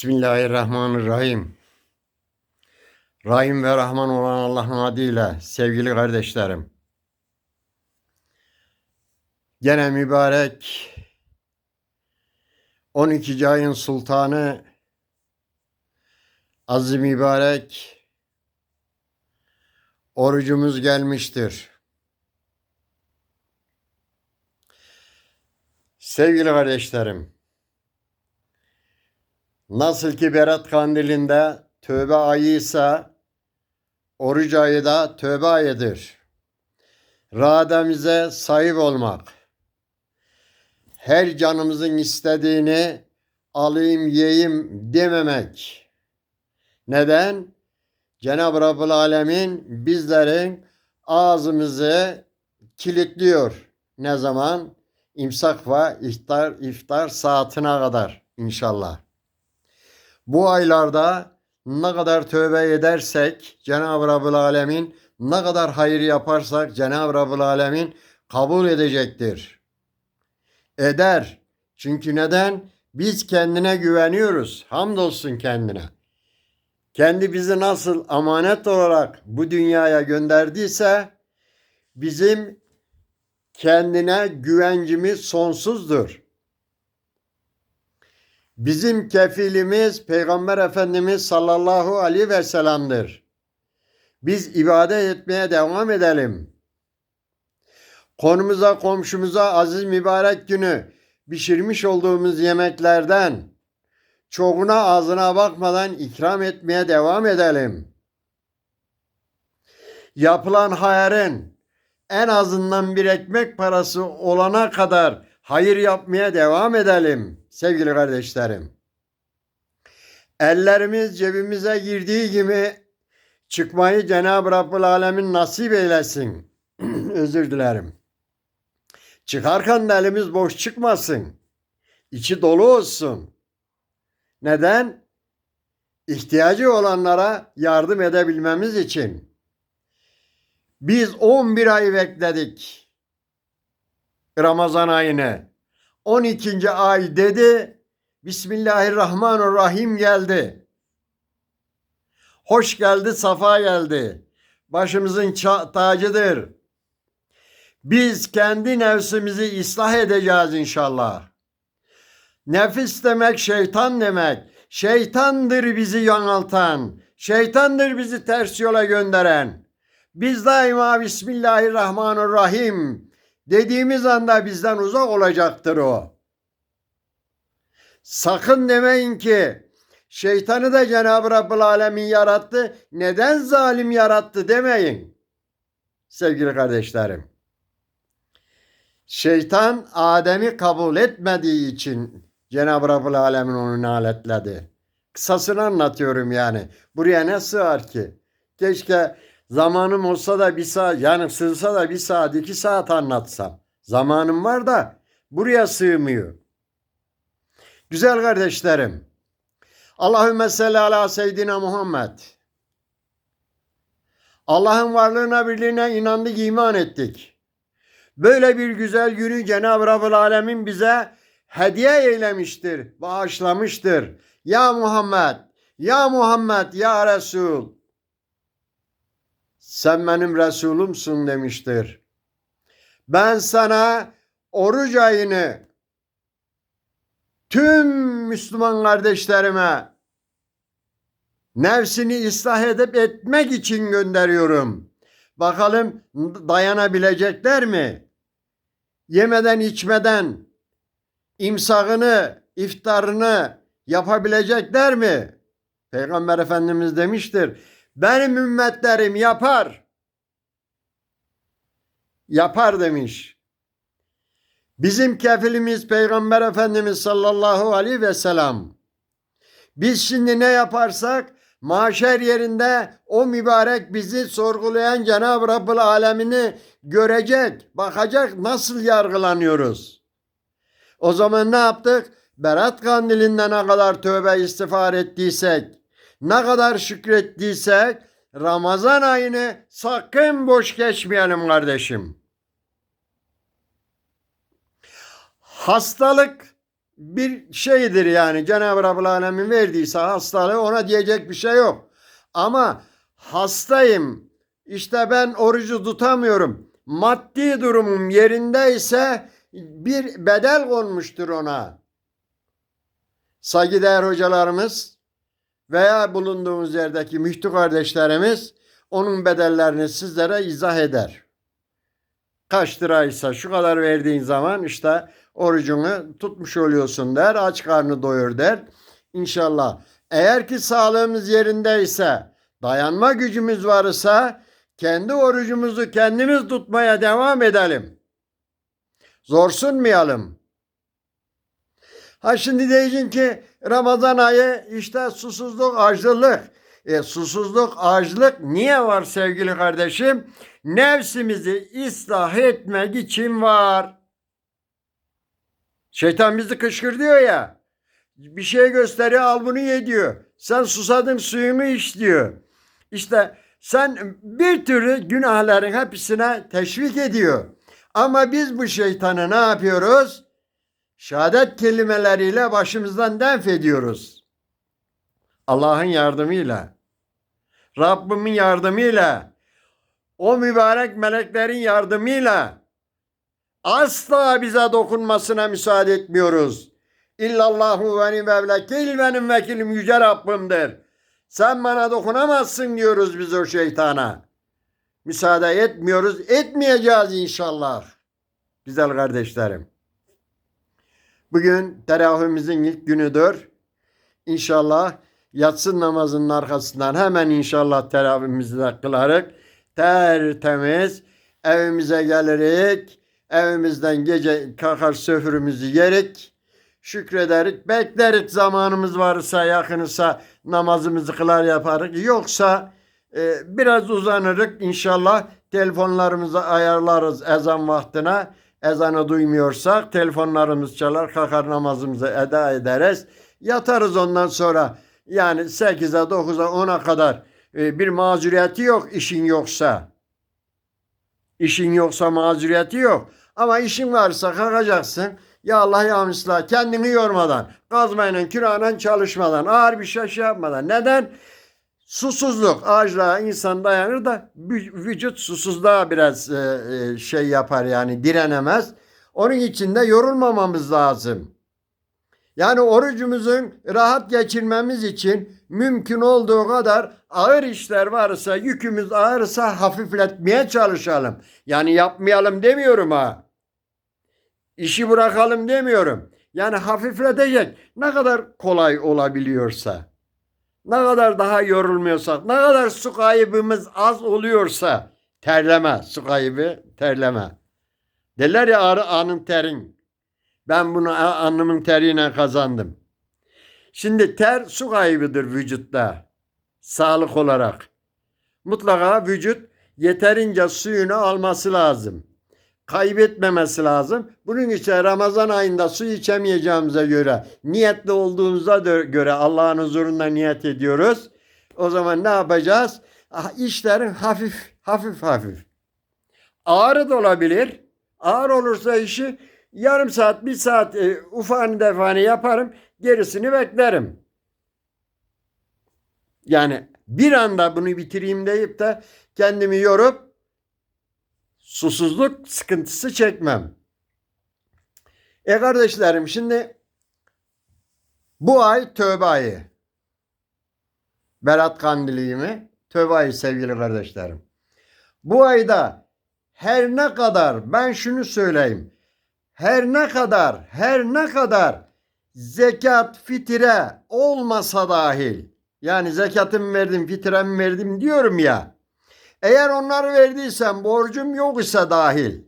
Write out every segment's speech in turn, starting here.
Bismillahirrahmanirrahim. Rahim ve Rahman olan Allah'ın adıyla sevgili kardeşlerim. Gene mübarek 12. ayın sultanı aziz mübarek orucumuz gelmiştir. Sevgili kardeşlerim, Nasıl ki Berat Kandili'nde tövbe ayı ise oruç ayı da tövbe ayıdır. Rademize sahip olmak. Her canımızın istediğini alayım yiyeyim dememek. Neden? Cenab-ı Rabbül Alemin bizlerin ağzımızı kilitliyor. Ne zaman? İmsak ve iftar, iftar saatine kadar inşallah. Bu aylarda ne kadar tövbe edersek Cenab-ı Rabbül Alemin ne kadar hayır yaparsak Cenab-ı Rabbül Alemin kabul edecektir. Eder. Çünkü neden? Biz kendine güveniyoruz. Hamdolsun kendine. Kendi bizi nasıl amanet olarak bu dünyaya gönderdiyse bizim kendine güvencimiz sonsuzdur. Bizim kefilimiz Peygamber Efendimiz sallallahu aleyhi ve sellem'dir. Biz ibadet etmeye devam edelim. Konumuza, komşumuza aziz mübarek günü pişirmiş olduğumuz yemeklerden çoğuna ağzına bakmadan ikram etmeye devam edelim. Yapılan hayırın en azından bir ekmek parası olana kadar hayır yapmaya devam edelim sevgili kardeşlerim. Ellerimiz cebimize girdiği gibi çıkmayı Cenab-ı Rabbül Alemin nasip eylesin. Özür dilerim. Çıkarken de elimiz boş çıkmasın. İçi dolu olsun. Neden? İhtiyacı olanlara yardım edebilmemiz için. Biz 11 ay bekledik. Ramazan ayını. 12. ay dedi. Bismillahirrahmanirrahim geldi. Hoş geldi, safa geldi. Başımızın tacıdır. Biz kendi nefsimizi ıslah edeceğiz inşallah. Nefis demek şeytan demek. Şeytandır bizi yanıltan. Şeytandır bizi ters yola gönderen. Biz daima Bismillahirrahmanirrahim dediğimiz anda bizden uzak olacaktır o. Sakın demeyin ki şeytanı da Cenab-ı Rabbül Alemin yarattı. Neden zalim yarattı demeyin. Sevgili kardeşlerim. Şeytan Adem'i kabul etmediği için Cenab-ı Rabbül Alemin onu naletledi. Kısasını anlatıyorum yani. Buraya ne sığar ki? Keşke zamanım olsa da bir saat yani sığsa da bir saat iki saat anlatsam. Zamanım var da buraya sığmıyor. Güzel kardeşlerim. Allahümme salli ala seyyidina Muhammed. Allah'ın varlığına birliğine inandık, iman ettik. Böyle bir güzel günü Cenab-ı Rabbül Alemin bize hediye eylemiştir, bağışlamıştır. Ya Muhammed, ya Muhammed, ya Resul. Sen benim Resulümsün demiştir. Ben sana oruç ayını tüm Müslüman kardeşlerime nefsini ıslah edip etmek için gönderiyorum. Bakalım dayanabilecekler mi? Yemeden içmeden imsakını, iftarını yapabilecekler mi? Peygamber Efendimiz demiştir. Benim ümmetlerim yapar. Yapar demiş. Bizim kefilimiz Peygamber Efendimiz sallallahu aleyhi ve sellem. Biz şimdi ne yaparsak mahşer yerinde o mübarek bizi sorgulayan Cenab-ı Rabbül Alemini görecek, bakacak nasıl yargılanıyoruz. O zaman ne yaptık? Berat kandilinden ne kadar tövbe istiğfar ettiysek, ne kadar şükrettiysek Ramazan ayını sakın boş geçmeyelim kardeşim. Hastalık bir şeydir yani Cenab-ı Rabbül Alemin verdiyse hastalığı ona diyecek bir şey yok. Ama hastayım işte ben orucu tutamıyorum. Maddi durumum yerindeyse bir bedel konmuştur ona. Saygıdeğer hocalarımız veya bulunduğumuz yerdeki müftü kardeşlerimiz onun bedellerini sizlere izah eder. Kaç liraysa şu kadar verdiğin zaman işte orucunu tutmuş oluyorsun der. Aç karnı doyur der. İnşallah. Eğer ki sağlığımız yerindeyse, dayanma gücümüz varsa kendi orucumuzu kendimiz tutmaya devam edelim. Zorsunmayalım. Ha şimdi diyeceksin ki Ramazan ayı işte susuzluk, açlık. E, susuzluk, açlık niye var sevgili kardeşim? Nefsimizi ıslah etmek için var. Şeytan bizi kışkırtıyor ya. Bir şey gösteriyor al bunu ye diyor. Sen susadın suyunu iç diyor. İşte sen bir türlü günahların hepsine teşvik ediyor. Ama biz bu şeytanı ne yapıyoruz? Şehadet kelimeleriyle başımızdan def ediyoruz. Allah'ın yardımıyla, Rabbimin yardımıyla, o mübarek meleklerin yardımıyla asla bize dokunmasına müsaade etmiyoruz. İllallahu ve ni'mel vekil benim vekilim yüce Rabbimdir. Sen bana dokunamazsın diyoruz biz o şeytana. Müsaade etmiyoruz, etmeyeceğiz inşallah. Güzel kardeşlerim. Bugün teravihimizin ilk günüdür. İnşallah yatsı namazının arkasından hemen inşallah teravihimizi de kılarık. Tertemiz evimize gelirik. Evimizden gece kalkar söfürümüzü yerik. Şükrederik. Beklerik zamanımız varsa yakınsa namazımızı kılar yaparız. Yoksa e, biraz uzanırık inşallah telefonlarımızı ayarlarız ezan vaktine. Ezanı duymuyorsak telefonlarımız çalar kalkar namazımızı eda ederiz. Yatarız ondan sonra yani 8'e 9'a 10'a kadar e, bir mazuriyeti yok işin yoksa. İşin yoksa mazuriyeti yok. Ama işin varsa kalkacaksın. Ya Allah ya Müslah kendini yormadan, kazmayla, kürağına çalışmadan, ağır bir şey, şey yapmadan. Neden? Susuzluk. Açlığa insan dayanır da vü- vücut susuzluğa biraz e, e, şey yapar yani direnemez. Onun için de yorulmamamız lazım. Yani orucumuzun rahat geçirmemiz için mümkün olduğu kadar ağır işler varsa, yükümüz ağırsa hafifletmeye çalışalım. Yani yapmayalım demiyorum ha. İşi bırakalım demiyorum. Yani hafifletecek ne kadar kolay olabiliyorsa, ne kadar daha yorulmuyorsak, ne kadar su kaybımız az oluyorsa terleme, su kaybı terleme. Derler ya arı anın terin. Ben bunu a- alnımın teriyle kazandım. Şimdi ter su kaybıdır vücutta. Sağlık olarak. Mutlaka vücut yeterince suyunu alması lazım. Kaybetmemesi lazım. Bunun için Ramazan ayında su içemeyeceğimize göre, niyetli olduğumuza göre Allah'ın huzurunda niyet ediyoruz. O zaman ne yapacağız? Ah, İşlerin hafif, hafif, hafif. Ağrı da olabilir. Ağır olursa işi yarım saat, bir saat e, ufağını defani yaparım. Gerisini beklerim. Yani bir anda bunu bitireyim deyip de kendimi yorup susuzluk sıkıntısı çekmem. E kardeşlerim şimdi bu ay tövbe ayı. Berat Kandili mi? Tövbe ayı sevgili kardeşlerim. Bu ayda her ne kadar ben şunu söyleyeyim. Her ne kadar, her ne kadar zekat, fitire olmasa dahil yani zekatımı verdim, fitremi verdim diyorum ya. Eğer onları verdiysem borcum yok ise dahil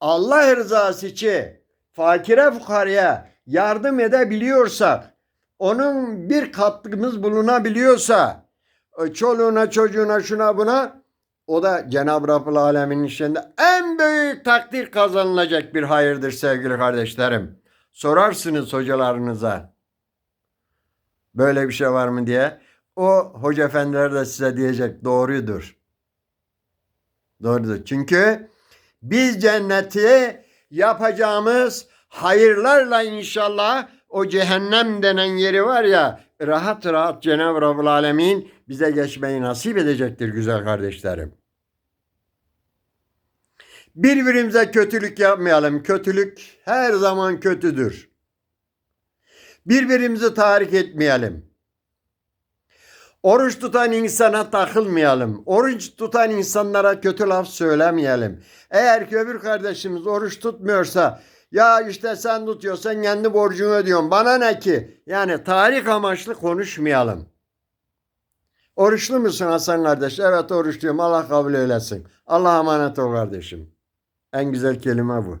Allah rızası için fakire fukaraya yardım edebiliyorsak onun bir katkımız bulunabiliyorsa e, çoluğuna çocuğuna şuna buna o da Cenab-ı Rabbül Alemin'in işinde en büyük takdir kazanılacak bir hayırdır sevgili kardeşlerim. Sorarsınız hocalarınıza böyle bir şey var mı diye. O hoca efendiler de size diyecek doğrudur. Doğrudur. Çünkü biz cenneti yapacağımız hayırlarla inşallah o cehennem denen yeri var ya rahat rahat Cenab-ı Rabbül Alemin bize geçmeyi nasip edecektir güzel kardeşlerim. Birbirimize kötülük yapmayalım. Kötülük her zaman kötüdür. Birbirimizi tahrik etmeyelim. Oruç tutan insana takılmayalım. Oruç tutan insanlara kötü laf söylemeyelim. Eğer ki öbür kardeşimiz oruç tutmuyorsa ya işte sen tutuyorsan kendi borcunu ödüyorsun. Bana ne ki? Yani tarih amaçlı konuşmayalım. Oruçlu musun Hasan kardeş? Evet oruçluyum. Allah kabul eylesin. Allah'a emanet ol kardeşim. En güzel kelime bu.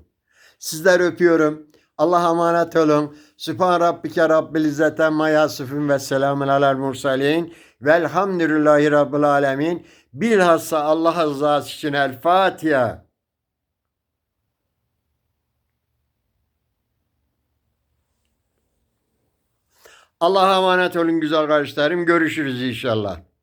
Sizler öpüyorum. Allah'a emanet olun. Sübhan Rabbike Rabbil İzzete ma yasifun ve selamun alel mursalin. Velhamdülillahi Rabbil alemin. Bilhassa Allah rızası için El Fatiha. Allah'a emanet olun güzel kardeşlerim. Görüşürüz inşallah.